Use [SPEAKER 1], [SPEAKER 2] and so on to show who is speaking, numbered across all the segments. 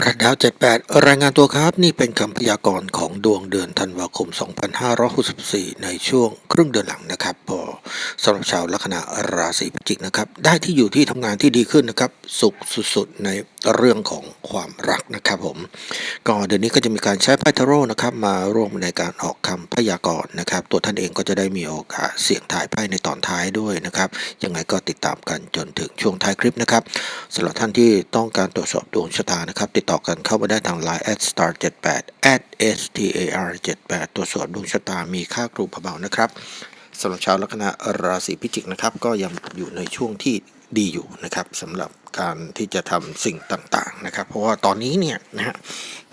[SPEAKER 1] รัดดาว78 รายงานตัวครับนี่เป็นคำพยากรณ์ของดวงเดือนธันวาคม 2564 ในช่วงครึ่งเดือนหลังนะครับพอสำหรับชาวลัคนาราศีพิจิกนะครับ ได้ที่อยู่ที่ทำงานที่ดีขึ้นนะครับ สุขสุดๆ ในเรื่องของความรักนะครับผมก็เดือนนี้ก็จะมีการใช้ไพ่ทาโร่นะครับมาร่วมในการออกคำพยากรณ์นะครับ ตัวท่านเองก็จะได้มีโอกาสเสี่ยงทายไพ่ในตอนท้ายด้วยนะครับ ยังไงก็ติดตามกันจนถึงช่วงท้ายคลิปนะครับสำหรับท่านที่ต้องการตรวจสอบดวงชะตานะครับติดต่อกันเข้ามาได้ทาง Line at star 78 at star 78ตรวสอบดวงชะตามีค่าครูเบาๆนะครับสำหรับชาวลัคนาราศีพิจิกนะครับ ก็ยังอยู่ในช่วงที่ดีอยู่นะครับสำหรับการที่จะทำสิ่งต่างๆนะครับ เพราะว่าตอนนี้เนี่ยนะฮะ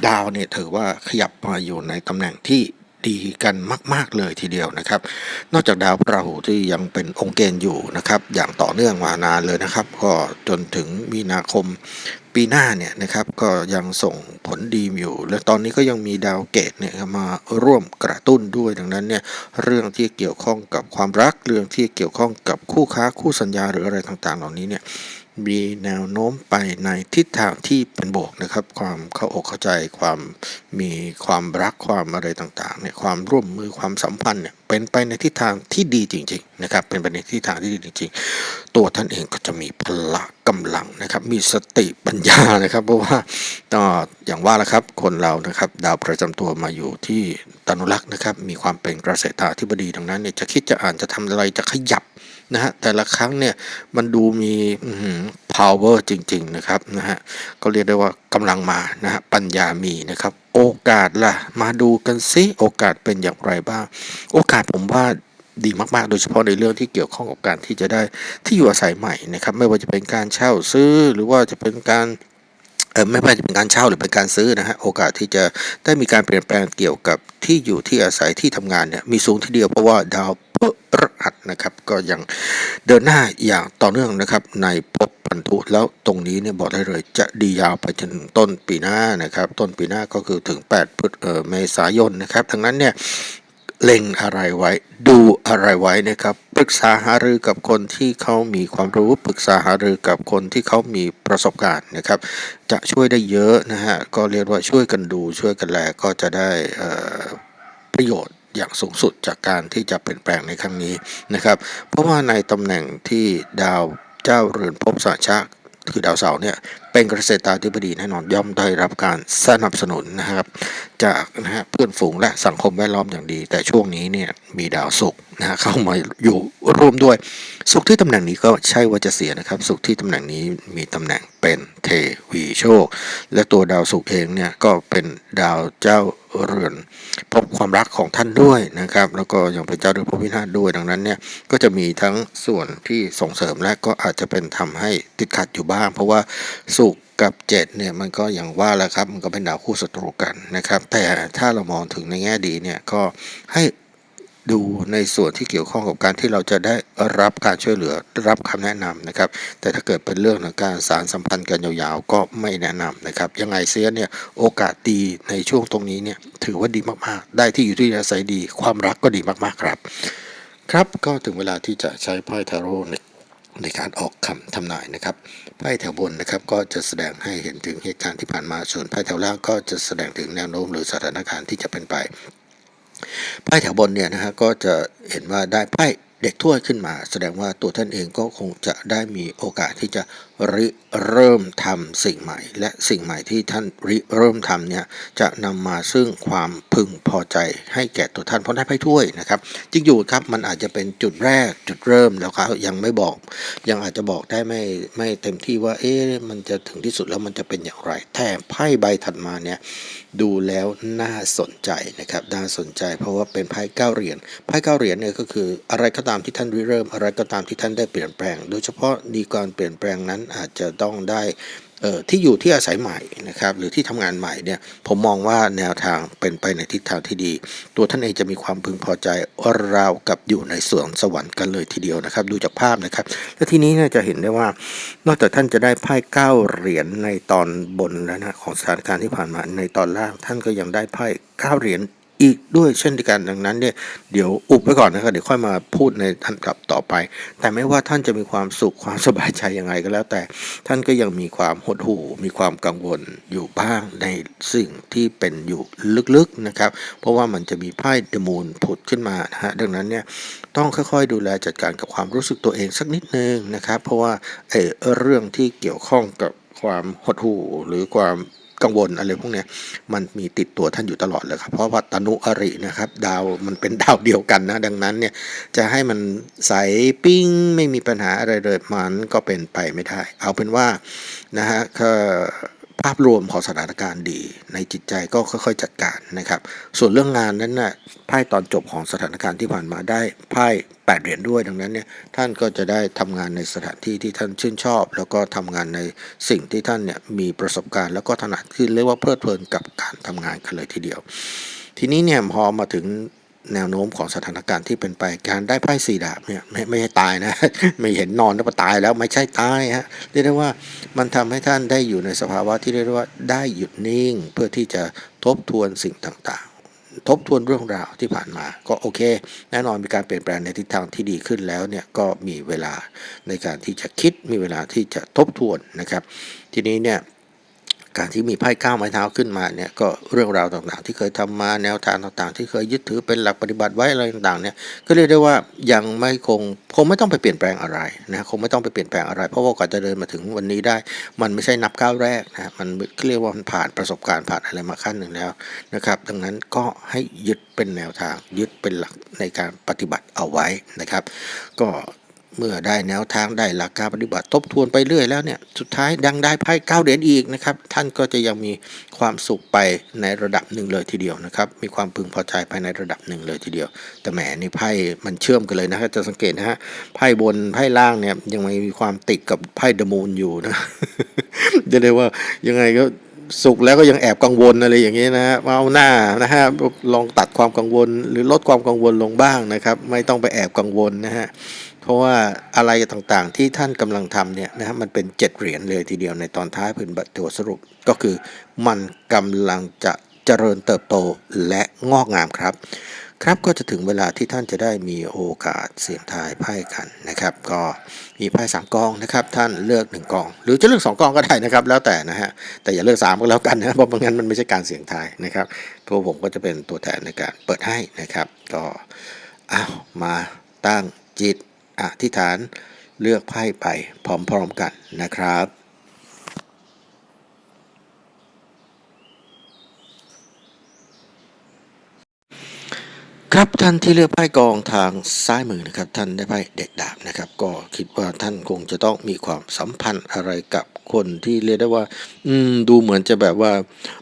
[SPEAKER 1] ดาวเนี่ยถือว่าขยับมาอยู่ในตำแหน่งที่ดีกันมาก ๆ เลยทีเดียวนะครับ นอกจากดาวพราหูที่ยังเป็นองค์เกณฑ์อยู่นะครับ อย่างต่อเนื่องมานานเลยนะครับ ก็จนถึงมีนาคม ปีหน้าเนี่ยนะครับก็ยังส่งผลดีอยู่ และตอนนี้ก็ยังมีดาวเกตเนี่ยมาร่วมกระตุ้นด้วยดังนั้นเนี่ยเรื่องที่เกี่ยวข้องกับความรักเรื่องที่เกี่ยวข้องกับคู่ค้าคู่สัญญาหรืออะไรต่างๆ เหล่านี้เนี่ย มีแนวโน้มไปในทิศทางที่เป็นบวกนะครับ ความเข้าอกเข้าใจความมีความรักความอะไรต่างๆเนี่ยความร่วมมือความสัมพันธ์เนี่ยเป็นไปในทิศทางที่ดีจริง ๆ นะครับ เป็นไปในทิศทางที่ดีจริง ๆ ตัวท่านเองก็จะมีพละกำลังนะครับ มีสติปัญญานะครับ เพราะว่าก็ออย่างว่าละครับคนเรานะครับดาวประจำตัวมาอยู่ที่ตนุรักษ์นะครับ มีความเป็นเกษตราธิบดีดังนั้นเนี่ยจะคิดจะอ่านจะทำอะไรจะขยับ นะฮะแต่ละครั้งเนี่ยมันดูมี power จริง ๆ นะครับนะฮะก็เรียกได้ว่ากำลังมานะฮะปัญญามีนะครับ โอกาสล่ะ มาดูกันซิโอกาสเป็นอย่างไรบ้าง โอกาสผมว่าดีมาก ๆ โดยเฉพาะในเรื่องที่เกี่ยวข้องกับการที่จะได้ที่อยู่อาศัยใหม่นะครับ ไม่ว่าจะเป็นการเช่าซื้อหรือว่าจะเป็นการไม่ว่าจะเป็นการเช่าหรือเป็นการซื้อนะฮะโอกาสที่จะได้มีการเปลี่ยนแปลงเกี่ยวกับที่อยู่ที่อาศัยที่ทำงานเนี่ยมีสูงทีเดียวเพราะว่าดาว พฤหัสนะครับ ก็ยังเดินหน้าอย่างต่อเนื่องนะครับ ในภพพันธุแล้วตรงนี้เนี่ยบอกได้เลยจะดียาวไปจนต้นปีหน้านะครับ ต้นปีหน้าก็คือถึง8พฤษเเมษายนนะครับทั้งนั้นเนี่ยเล็งอะไรไว้ ดูอะไรไว้นะครับ ปรึกษาหารือกับคนที่เขามีความรู้ ปรึกษาหารือกับคนที่เขามีประสบการณ์นะครับ จะช่วยได้เยอะนะฮะ ก็เรียกว่าช่วยกันดูช่วยกันแลก็จะได้ประโยชน์ อย่างสูงสุดจากการที่จะเปลี่ยนแปลงในครั้งนี้นะครับ เพราะว่าในตำแหน่งที่ดาวเจ้าเรือนภพสาชาคือดาวเสาร์เนี่ยเป็นเกษตราธิบดีแน่นอนย่อมได้รับการสนับสนุนนะครับ จากนะฮะเพื่อนฝูงและสังคมแวดล้อมอย่างดี แต่ช่วงนี้เนี่ยมีดาวศุกร์นะฮะเข้ามาอยู่ร่วมด้วยศุกร์ที่ตำแหน่งนี้ก็ใช่ว่าจะเสียนะครับศุกร์ที่ตำแหน่งนี้มีตำแหน่งเป็นเทวีโชค และตัวดาวศุกร์เองเนี่ยก็เป็นดาวเจ้าเรือนพบความรักของท่านด้วยนะครับ แล้วก็ยังเป็นเจ้าเรือนพระวินาศด้วยดังนั้นเนี่ยก็จะมีทั้งส่วนที่ส่งเสริมและก็อาจจะเป็นทำให้ติดขัดอยู่บ้าง เพราะว่าศุกร์กับเจ็ดเนี่ยมันก็อย่างว่าแหละครับมันก็เป็นดาวคู่ศัตรูกันนะครับแต่ถ้าเรามองถึงในแง่ดีเนี่ยก็ให้ดูในส่วนที่เกี่ยวข้องกับการที่เราจะได้รับการช่วยเหลือรับคำแนะนำนะครับ แต่ถ้าเกิดเป็นเรื่องของการสารสัมพันธ์กันยาวๆ ก็ไม่แนะนำนะครับ ยังไงเสียเนี่ยโอกาสดีในช่วงตรงนี้เนี่ยถือว่าดีมากๆ ได้ที่อยู่ที่อาศัยดี ความรักก็ดีมากๆครับ ครับก็ถึงเวลาที่จะใช้ไพ่ทาโร่ ในการออกคำทำนายนะครับไพ่แถวบนนะครับก็จะแสดงให้เห็นถึงเหตุการณ์ที่ผ่านมาส่วนไพ่แถวล่างก็จะแสดงถึงแนวโน้มหรือสถานการณ์ที่จะเป็นไปไพ่แถวบนเนี่ยนะฮะก็จะเห็นว่าได้ไพ่เด็กถ้วยขึ้นมา แสดงว่าตัวท่านเองก็คงจะได้มีโอกาสที่จะ ริเริ่มทำสิ่งใหม่ และสิ่งใหม่ที่ท่านริเริ่มทำเนี่ยจะนำมาซึ่งความพึงพอใจให้แก่ตัวท่านเพราะได้ไพ่ถ้วยนะครับจริงอยู่ครับมันอาจจะเป็นจุดแรกจุดเริ่มแล้วครับยังไม่บอก ยังอาจจะบอกได้ไม่ไม่เต็มที่ว่าเอ๊ะมันจะถึงที่สุดแล้วมันจะเป็นอย่างไรแต่ไพ่ใบถัดมาเนี่ยดูแล้วน่าสนใจนะครับน่าสนใจ เพราะว่าเป็นไพ่เก้าเหรียญไพ่เก้าเหรียญเนี่ยก็คืออะไรก็ตามที่ท่านริเริ่ม อะไรก็ตามที่ท่านได้เปลี่ยนแปลง โดยเฉพาะดีการเปลี่ยนแปลงนั้นอาจจะต้องได้เที่อยู่ที่อาศัยใหม่นะครับหรือที่ทำงานใหม่เนี่ยผมมองว่าแนวทางเป็นไปในทิศทางที่ดี ตัวท่านเองจะมีความพึงพอใจราวกับอยู่ในสวงสวรรค์กันเลยทีเดียวนะครับ ดูจากภาพนะครับ และทีนี้เนี่ยจะเห็นได้ว่านอกจากท่านจะได้ไพ่เก้าเหรียญในตอนบนแล้วนะของสถานการณ์ที่ผ่านมาในตอนล่าง ท่านก็ยังได้ไพ่เก้าเหรียญ อีกด้วยเช่นเดียวกันดังนั้นเนี่ยเดี๋ยวอุบไว้ก่อนนะครับเดี๋ยวค่อยมาพูดในทันกลับต่อไป แต่ไม่ว่าท่านจะมีความสุขความสบายใจยังไงก็แล้ว แต่ท่านก็ยังมีความหดหู่มีความกังวลอยู่บ้างในสิ่งที่เป็นอยู่ลึกๆนะครับ เพราะว่ามันจะมีไพ่เดมูนผุดขึ้นมานะฮะดังนั้นเนี่ยต้องค่อยๆ ดูแลจัดการกับความรู้สึกตัวเองสักนิดนึงนะครับ เพราะว่าเออเรื่องที่เกี่ยวข้องกับความหดหู่หรือความ กังวลอะไรพวกเนี้ยมันมีติดตัวท่านอยู่ตลอดเลยครับ เพราะว่าตนุอรินะครับ ดาวมันเป็นดาวเดียวกันนะ ดังนั้นเนี่ยจะให้มันใสปิ้งไม่มีปัญหาอะไรเลยมันก็เป็นไปไม่ได้ เอาเป็นว่านะฮะก็ ภาพรวมของสถานการณ์ดี ในจิตใจก็ค่อยๆจัดการนะครับ ส่วนเรื่องงานนั้นน่ะไพ่ตอนจบของสถานการณ์ที่ผ่านมาได้ไพ่แปดเหรียญด้วยดังนั้นเนี่ยท่านก็จะได้ทำงานในสถานที่ที่ท่านชื่นชอบ แล้วก็ทำงานในสิ่งที่ท่านเนี่ยมีประสบการณ์แล้วก็ถนัดที่เรียกว่าเพลิดเพลินกับการทำงานกันเลยทีเดียว ทีนี้เนี่ยพอมาถึง แนวโน้มของสถานการณ์ที่เป็นไปการได้ไพ่สี่ดาบเนี่ยไม่ไม่ใช่ตายนะ ไม่เห็นนอนแล้วตายแล้วไม่ใช่ตายฮะเรียกได้ว่ามันทำให้ท่านได้อยู่ในสภาวะที่เรียกได้ว่าได้หยุดนิ่ง เพื่อที่จะทบทวนสิ่งต่างๆทบทวนเรื่องราวที่ผ่านมา ก็โอเค แน่นอนมีการเปลี่ยนแปลงในทิศทางที่ดีขึ้นแล้วเนี่ยก็มีเวลาในการที่จะคิดมีเวลาที่จะทบทวนนะครับ ทีนี้เนี่ย การที่มีไพ่ก้าวไม้เท้าขึ้นมาเนี่ยก็เรื่องราวต่างๆ ที่เคยทำมาแนวทางต่างๆ ที่เคยยึดถือเป็นหลักปฏิบัติไว้อะไรต่างๆเนี่ยก็เรียกได้ว่ายังไม่คงคงไม่ต้องไปเปลี่ยนแปลงอะไรนะคงไม่ต้องไปเปลี่ยนแปลงอะไร เพราะว่ากว่าจะเดินมาถึงวันนี้ได้ มันไม่ใช่นับก้าวแรกนะมันเรียกว่ามันผ่านประสบการณ์ผ่านอะไรมาขั้นหนึ่งแล้วนะครับ ดังนั้นก็ให้ยึดเป็นแนวทางยึดเป็นหลักในการปฏิบัติเอาไว้นะครับ ก็ เมื่อได้แนวทางได้หลักการปฏิบัติทบทวนไปเรื่อยแล้วเนี่ยสุดท้ายดังได้ไพ่เก้าเหรียญอีกนะครับ ท่านก็จะยังมีความสุขไปในระดับหนึ่งเลยทีเดียวนะครับ มีความพึงพอใจภายในระดับหนึ่งเลยทีเดียว แต่แหมนี่ไพ่มันเชื่อมกันเลยนะครับจะสังเกตนะฮะไพ่บนไพ่ล่างเนี่ยยังมีความติดกับไพ่เดมูนอยู่นะจะได้ว่ายังไงก็สุขแล้วก็ยังแอบกังวลอะไรอย่างนี้นะฮะเอาหน้านะฮะลองตัดความกังวล หรือลดความกังวลลงบ้างนะครับ ไม่ต้องไปแอบกังวลนะฮะ ราะว่าอะไรต่างๆที่ท่านกำลังทำเนี่ยนะครับมันเป็นเจ็ดเหรียญเลยทีเดียวในตอนท้ายพื้นบัตรตัวสรุป ก็คือมันกำลังจะเจริญเติบโตและงอกงามครับ ครับก็จะถึงเวลาที่ท่านจะได้มีโอกาสเสี่ยงทายไพ่กันนะครับ ก็มีไพ่สามกองนะครับ ท่านเลือกหนึ่งกอง หรือจะเลือกสองกองก็ได้นะครับ แล้วแต่นะฮะแต่อย่าเลือกสามก็แล้วกันนะเพราะงั้นมันไม่ใช่การเสี่ยงทายนะครับเพราะผมก็จะเป็นตัวแทนในการเปิดให้นะครับ ก็อ้าวมาตั้งจิต อธิษฐานเลือกไพ่ไปพร้อมๆกันนะครับครับท่านที่เลือกไพ่กองทางซ้ายมือนะครับ ท่านได้ไพ่เด็กดาบนะครับ ก็คิดว่าท่านคงจะต้องมีความสัมพันธ์อะไรกับ คนที่เรียกได้ว่า อืมดูเหมือนจะแบบว่า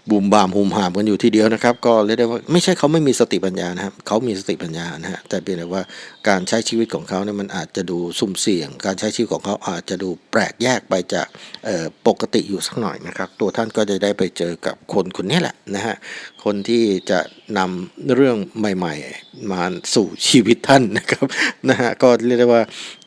[SPEAKER 1] บูมบามหุมหามกันอยู่ทีเดียวนะครับ ก็เรียกได้ว่าไม่ใช่เขาไม่มีสติปัญญานะครับเขามีสติปัญญานะฮะแต่เพียงแต่ว่าการใช้ชีวิตของเขาเนี่ยมันอาจจะดูสุ่มเสี่ยง การใช้ชีวิตของเขาอาจจะดูแปลกแยกไปจากปกติอยู่สักหน่อยนะครับ ตัวท่านก็จะได้ไปเจอกับคนคนนี้แหละนะฮะคนที่จะนำเรื่องใหม่ ๆ มาสู่ชีวิตท่านนะครับนะฮะก็เรียกได้ว่า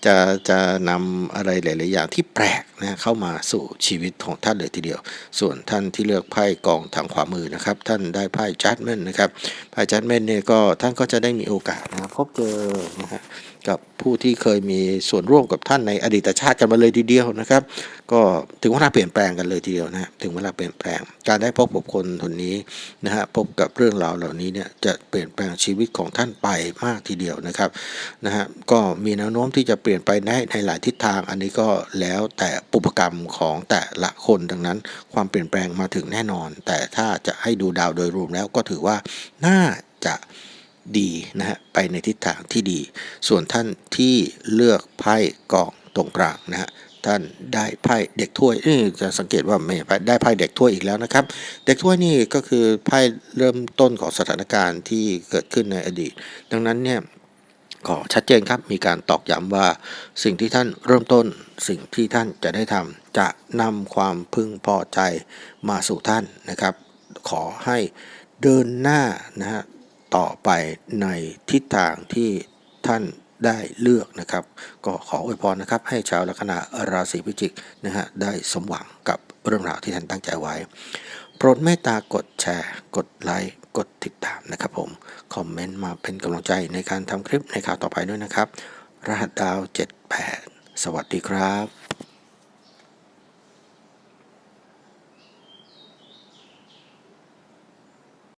[SPEAKER 1] จะจะนำอะไรหลาย ๆ อย่างที่แปลกนะเข้ามาสู่ชีวิตของท่านเลยทีเดียว ส่วนท่านที่เลือกไพ่กองทางขวามือนะครับ ท่านได้ไพ่จัดเมนนะครับไพ่จัดเมนเนี่ยก็ท่านก็จะได้มีโอกาสนะพบเจอนะฮะกับผู้ที่เคยมีส่วนร่วมกับท่านในอดีตชาติกันมาเลยทีเดียวนะครับ ก็ถึงเวลาเปลี่ยนแปลงกันเลยทีเดียวนะถึงเวลาเปลี่ยนแปลง การได้พบกับคนคนนี้นะฮะพบกับเรื่องราวเหล่านี้เนี่ยจะเปลี่ยนแปลงชีวิตของท่านไปมากทีเดียวนะครับนะฮะก็มีแนวโน้มที่จะเปลี่ยนไปในในหลายทิศทาง อันนี้ก็แล้วแต่ปุพกรรมของแต่ละคนดังนั้น ความเปลี่ยนแปลงมาถึงแน่นอน แต่ถ้าจะให้ดูดาวโดยรวมแล้วก็ถือว่าน่าจะดีนะฮะไปในทิศทางที่ดี ส่วนท่านที่เลือกไพ่กองตรงกลางนะฮะท่านได้ไพ่เด็กถ้วยนี่จะสังเกตว่าไม่ได้ไพ่เด็กถ้วยอีกแล้วนะครับ เด็กถ้วยนี่ก็คือไพ่เริ่มต้นของสถานการณ์ที่เกิดขึ้นในอดีต ดังนั้นเนี่ย ก็ชัดเจนครับมีการตอกย้ำว่า สิ่งที่ท่านเริ่มต้น สิ่งที่ท่านจะได้ทำจะนำความพึงพอใจมาสู่ท่านนะครับ ขอให้เดินหน้านะฮะต่อไปในทิศทางที่ท่านได้เลือกนะครับ ก็ขออวยพรนะครับ ให้ชาวลัคนาราศีพิจิกนะฮะได้สมหวังกับเรื่องราวที่ท่านตั้งใจไว้ โปรดเมตตากดแชร์ กดไลค์ กดติดตามนะครับผม คอมเมนต์มาเป็นกำลังใจในการทำคลิปในข่าวต่อไปด้วยนะครับ รหัสดาว 78 สวัสดีครับ